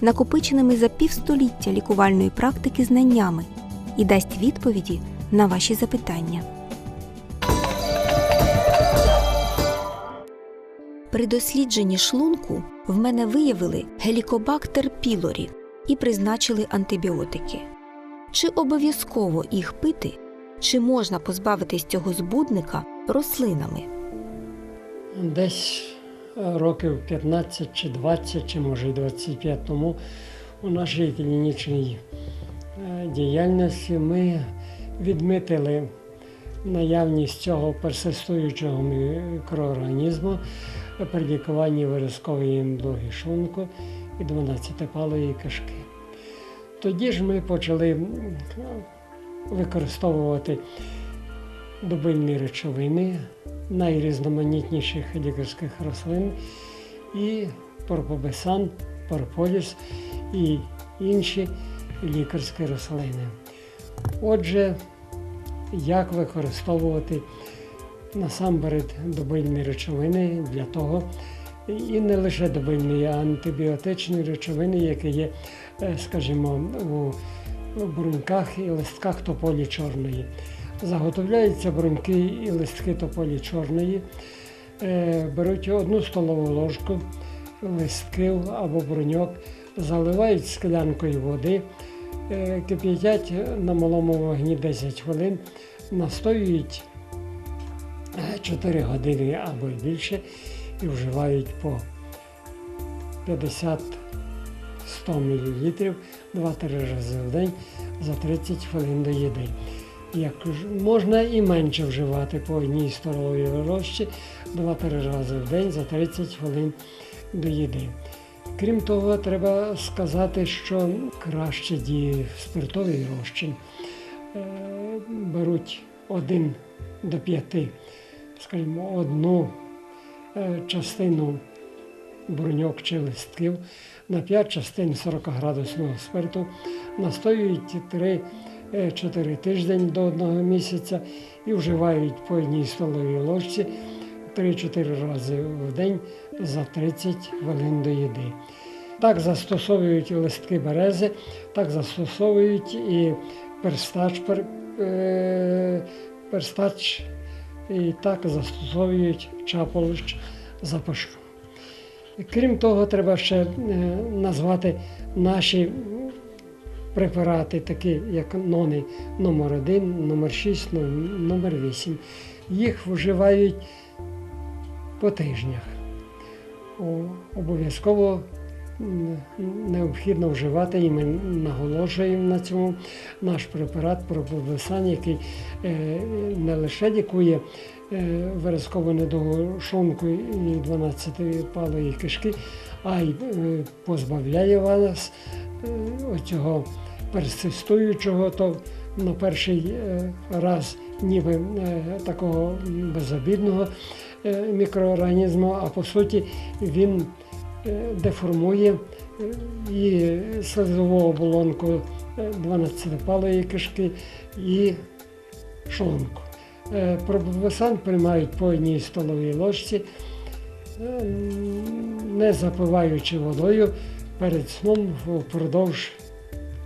накопиченими за півстоліття лікувальної практики знаннями і дасть відповіді на ваші запитання. При дослідженні шлунку в мене виявили гелікобактер пілорі і призначили антибіотики. Чи обов'язково їх пити, чи можна позбавитись цього збудника рослинами? Десь років 15 чи 20, чи може 25 тому у нашій клінічній е, діяльності ми відмітили наявність цього персистуючого мікроорганізму при лікуванні виразкової імдоги шлунку і 12-палої кишки. Тоді ж ми почали використовувати дубильні речовини найрізноманітніших лікарських рослин і пропобесан, прополіс і інші лікарські рослини. Отже, як використовувати насамперед добильні речовини для того, і не лише добильні, а антибіотичні речовини, які є, е, скажімо, у бруньках і листках тополі чорної. Заготовляються бруньки і листки тополі чорної, е, беруть одну столову ложку листків або бруньок, заливають склянкою води, е, кип'ятять на малому вогні 10 хвилин, настоюють е, 4 години або більше і вживають по 50-100 мл 2-3 рази в день за 30 хвилин до їди. Як можна і менше вживати по одній столовій ложці 2-3 рази в день за 30 хвилин до їди. Крім того, треба сказати, що краще діє спиртовий розчин. Е, Беруть 1 до 5, скажімо, одну е, частину бруньок чи листків на 5 частин 40 градусного спирту, настоюють 3-4 тиждень до одного місяця і вживають по одній столовій ложці 3-4 рази в день за 30 хвилин до їди. Так застосовують листки берези, так застосовують і перстач, пер, е, перстач і так застосовують чаполищ запашу. Крім того, треба ще е, назвати наші препарати, такі як нони номер 1 номер 6 номер 8. Їх вживають по тижнях. Обов'язково необхідно вживати, і ми наголошуємо на цьому наш препарат пропобесан, який е, не лише лікує е, виразкову недугу шлунку і 12 палої кишки, а й е, позбавляє вас оцього персистуючого, то на перший е, раз ніби е, такого безобідного е, мікроорганізму, а по суті він деформує і слизову оболонку 12-палої кишки і шлунку. Пробовесан приймають по одній столовій ложці, не запиваючи водою перед сном впродовж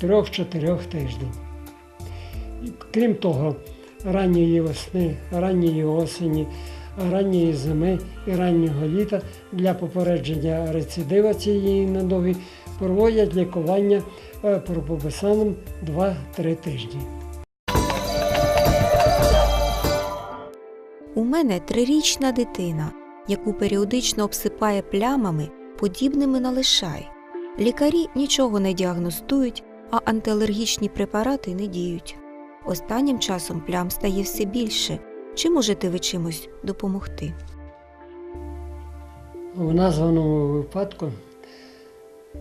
3-4 тижнів. Крім того, ранньої весни, ранньої осені, ранньої зими і раннього літа для попередження рецидива цієї недуги проводять лікування е, пробобесаном 2-3 тижні. У мене трирічна дитина, яку періодично обсипає плямами, подібними на лишай. Лікарі нічого не діагностують, а антиалергічні препарати не діють. Останнім часом плям стає все більше. Чи можете ви чимось допомогти? В названому випадку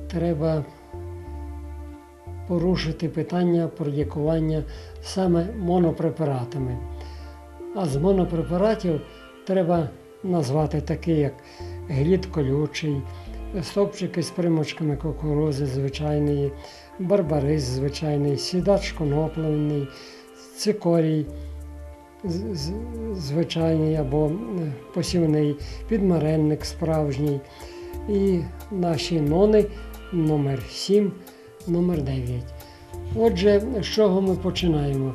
треба порушити питання про лікування саме монопрепаратами. А з монопрепаратів треба назвати такі, як глід колючий, стовпчики з примочками кукурузи звичайної, барбарис звичайний, сідач коноплений, цикорій звичайний або посівний, підмаренник справжній. І наші нони номер 7, номер 9. Отже, з чого ми починаємо?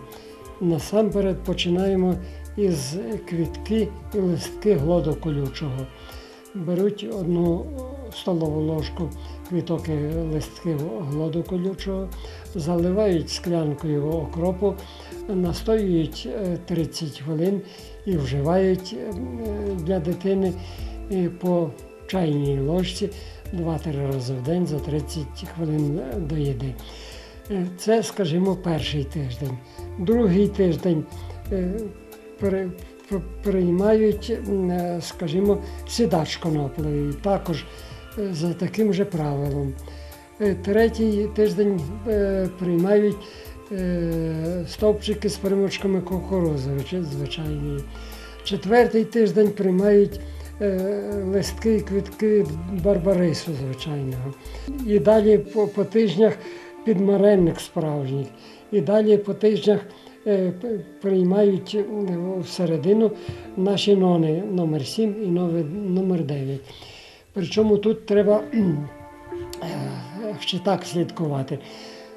Насамперед починаємо із квітки і листки глоду колючого. Беруть одну столову ложку квіток і листки глоду колючого, заливають склянкою окропу, настоюють е, 30 хвилин і вживають е, для дитини е, по чайній ложці 2-3 рази в день за 30 хвилин до їди. Е, Це, скажімо, перший тиждень. Другий тиждень е, приймають, е, скажімо, сідач конопливий, також е, за таким же правилом. Е, Третій тиждень е, приймають е, стовпчики з примочками кукурузи, звич- звичайні. Четвертий тиждень приймають листки і квітки барбарису звичайного. І далі по, по тижнях підмаренник справжній. І далі по тижнях приймають всередину наші нони номер 7 і номер 9. Причому тут треба е, ще так слідкувати,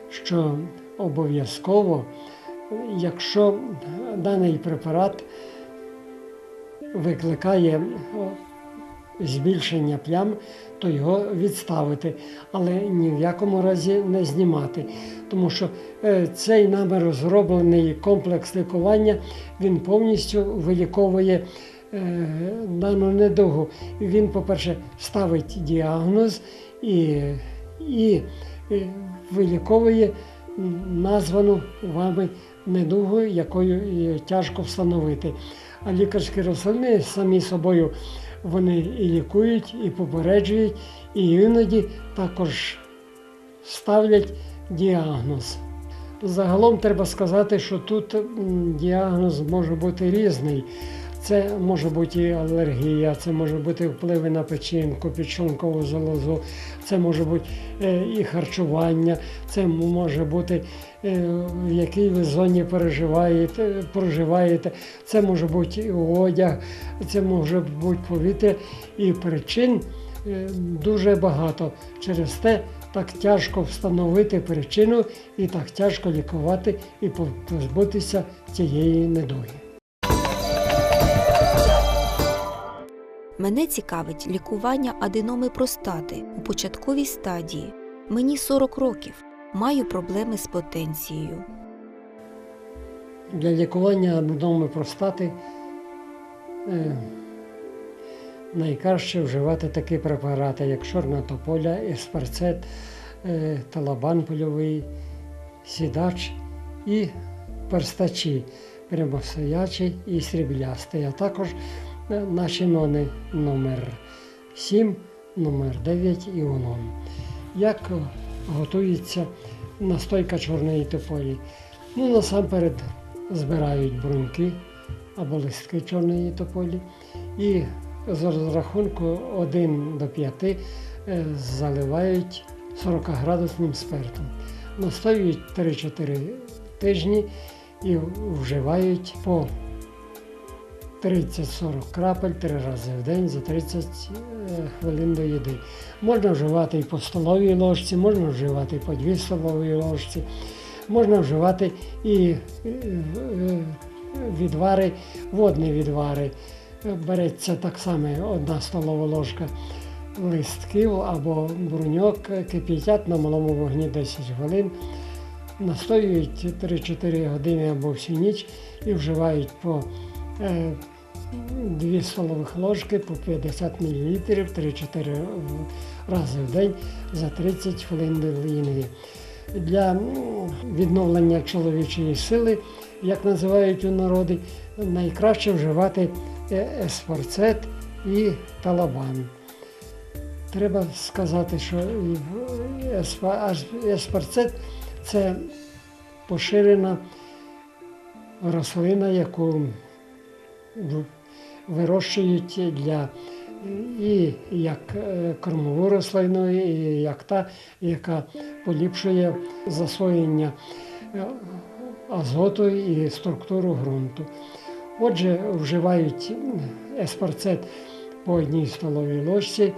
що обов'язково, якщо даний препарат викликає збільшення плям, то його відставити, але ні в якому разі не знімати. Тому що е, цей нами розроблений комплекс лікування він повністю виліковує дану недугу. Він, по-перше, ставить діагноз і, і, виліковує названу вами недугу, якою тяжко встановити. А лікарські рослини самі собою вони і лікують, і попереджують, і іноді також ставлять діагноз. Загалом треба сказати, що тут діагноз може бути різний. Це може бути і алергія, це може бути впливи на печінку, підшлункову залозу, це може бути е, і харчування, це може бути е, в якій ви зоні переживаєте, проживаєте, це може бути і одяг, це може бути повітря і причин е, дуже багато. Через те так тяжко встановити причину і так тяжко лікувати і позбутися цієї недуги. Мене цікавить лікування аденоми простати у початковій стадії. Мені 40 років. Маю проблеми з потенцією. Для лікування аденоми простати е, найкраще вживати такі препарати, як чорна тополя, еспарцет, е, талабан польовий, сідач і перстачі, прямостоячий і сріблястий, а також наші нони номер 7, номер 9 і онон. Як готується настойка чорної тополі? Ну, насамперед збирають бруньки або листки чорної тополі і з розрахунку 1 до 5 е, заливають 40-градусним спиртом. Настоюють 3-4 тижні і вживають по 30-40 крапель три рази в день за 30 е, хвилин до їди. Можна вживати і по столовій ложці, можна вживати і по 2 столовій ложці, можна вживати і е, е, відвари, водні відвари. Береться так само одна столова ложка листків або бруньок, кип'ятять на малому вогні 10 хвилин, настоюють 3-4 години або всю ніч і вживають по 2 столових ложки по 50 мл 3-4 рази в день за 30 хвилин їди. Для відновлення чоловічої сили, як називають у народі, найкраще вживати е, есфорцет і талабан. Треба сказати, що еспарцет Це поширена рослина, яку вирощують для і як е, кормову рослину, і як та, яка поліпшує засвоєння е, азоту і структуру ґрунту. Отже, вживають еспарцет по одній столовій ложці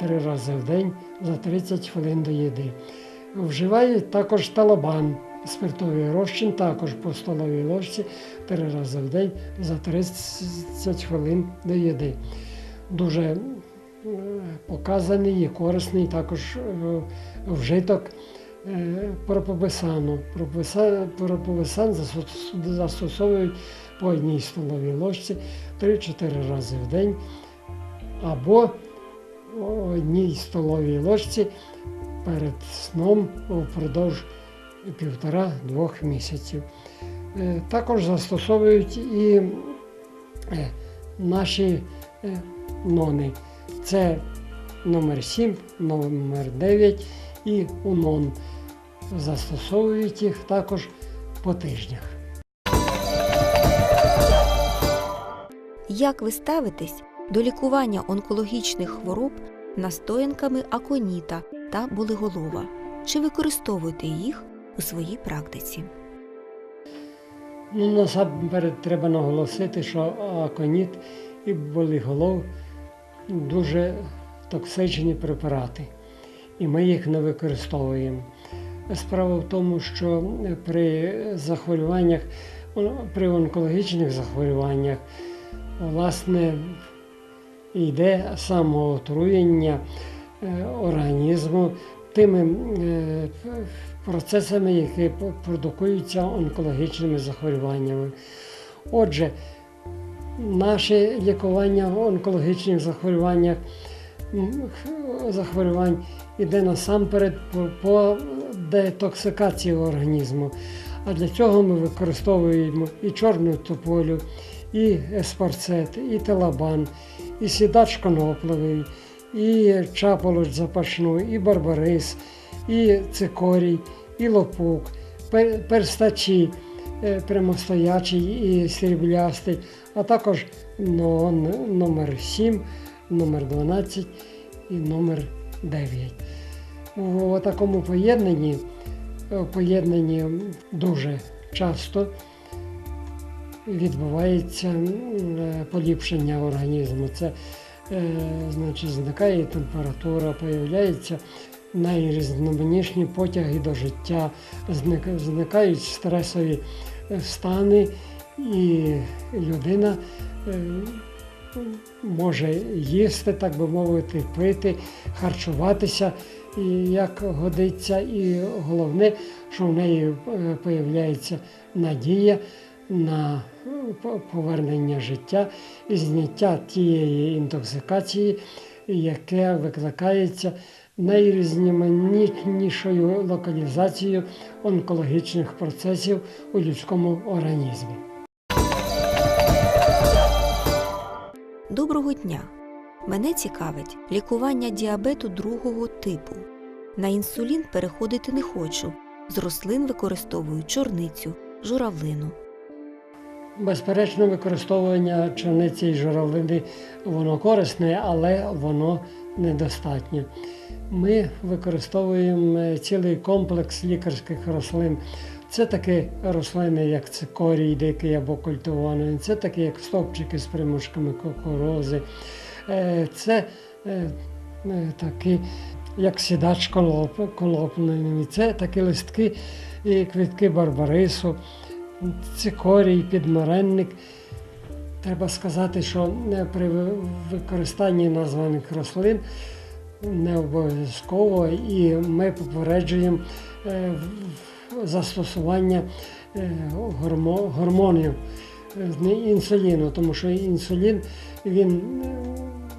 три рази в день за 30 хвилин до їди. Вживають також талабан, спиртовий розчин, також по столовій ложці три рази в день за 30 хвилин до їди. Дуже е, показаний і корисний також е, вжиток е, пропобесану. Пропобесан застосовують по одній столовій ложці 3-4 рази в день або одній столовій ложці перед сном впродовж півтора-двох місяців. Е, Також застосовують і е, наші е, нони. Це номер 7, номер 9 і УНОН. Застосовують їх також по тижнях. Як ви ставитесь до лікування онкологічних хвороб настоянками аконіта та болиголова? Чи використовуєте їх у своїй практиці? Ну, насамперед треба наголосити, що аконіт і боліголов дуже токсичні препарати, і ми їх не використовуємо. Справа в тому, що при захворюваннях, при онкологічних захворюваннях, власне, йде самоотруєння е, організму тими е, процесами, які продукуються онкологічними захворюваннями. Отже, наше лікування в онкологічних захворюваннях, захворювань іде насамперед по, детоксикації організму. А для цього ми використовуємо і чорну тополю, і еспарцет, і телабан, і сідач конопливий, і чаполоч запашну, і барбарис, і цикорій, і лопук, пер- перстачі е, прямостоячий і сріблястий, а також но- номер 7, номер 12 і номер 9. У такому поєднанні, е, поєднанні дуже часто відбувається е, поліпшення організму. Це значить, зникає температура, появляються найрізноманітніші потяги до життя, зникають стресові е, стани, і людина е, може їсти, так би мовити, пити, харчуватися, як годиться. І головне, що в неї е, появляється надія на е, повернення життя і зняття тієї інтоксикації, яке викликається найрізноманітнішою локалізацією онкологічних процесів у людському організмі. Доброго дня! Мене цікавить лікування діабету другого типу. На інсулін переходити не хочу. З рослин використовую чорницю, журавлину. Безперечно, використовування чорниці і журавлини воно корисне, але воно недостатнє. Ми використовуємо цілий комплекс лікарських рослин. Це такі рослини, як цикорій, дикий або культивований, це такі, як стовпчики з примушками кукурози, Е, це е, е, такі, як сідач колоп- колоплений, це такі листки і квітки барбарису цикорій, підмаренник. Треба сказати, що при використанні названих рослин не обов'язково і ми попереджуємо е, застосування е, гормонів е, інсуліну, тому що інсулін, він,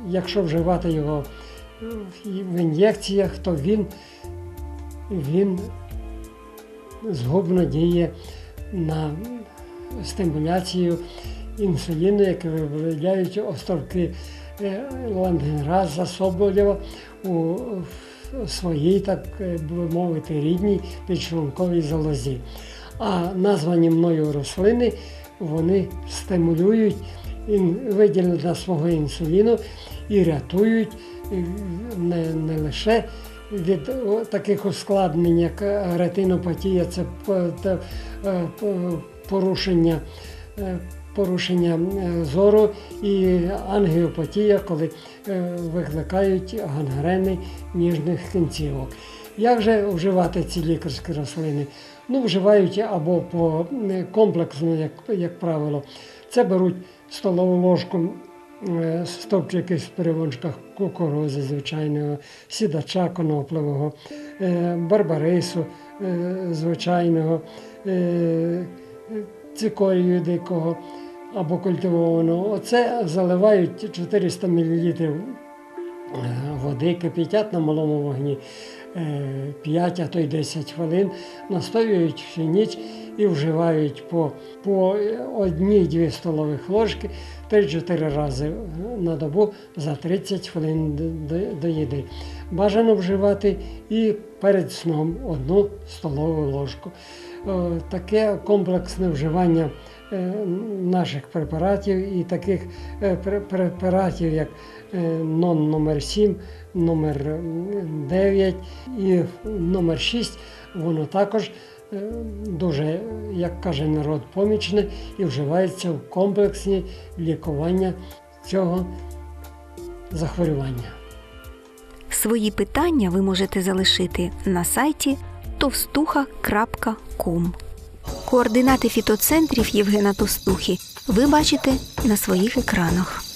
якщо вживати його в ін'єкціях, то він, він згубно діє на стимуляцію інсуліну, яке виробляють островки е, Лангенраза, Соболєва у своїй, так е, би мовити, рідній підшлунковій залозі. А названі мною рослини вони стимулюють виділення свого інсуліну і рятують е, не, не лише від таких ускладнень, як ретинопатія, це е, порушення. е, Порушення е, зору і ангіопатія, коли викликають гангрени ніжних кінцівок. Як же вживати ці лікарські рослини? Ну, вживають або по комплексно, як, як правило. Це беруть столову ложку стовпчики в перевончиках кукурузи звичайного, сідача конопливого, е, барбарису е, звичайного, е, цикорію дикого або культивованого. Оце заливають 400 мл води, кипятять на малому вогні 5, а то й 10 хвилин, настоюють всю ніч і вживають по, по одній-дві столових ложки 3-4 рази на добу за 30 хвилин до, до, їди. Бажано вживати і перед сном одну столову ложку. Е, Таке комплексне вживання е, наших препаратів і таких е, препаратів, як е, НОН номер 7, номер 9 і номер 6, воно також е, дуже, як каже народ, помічне і вживається в комплексні лікування цього захворювання. Свої питання ви можете залишити на сайті товстуха.ком. Координати фітоцентрів Євгена Товстухи ви бачите на своїх екранах.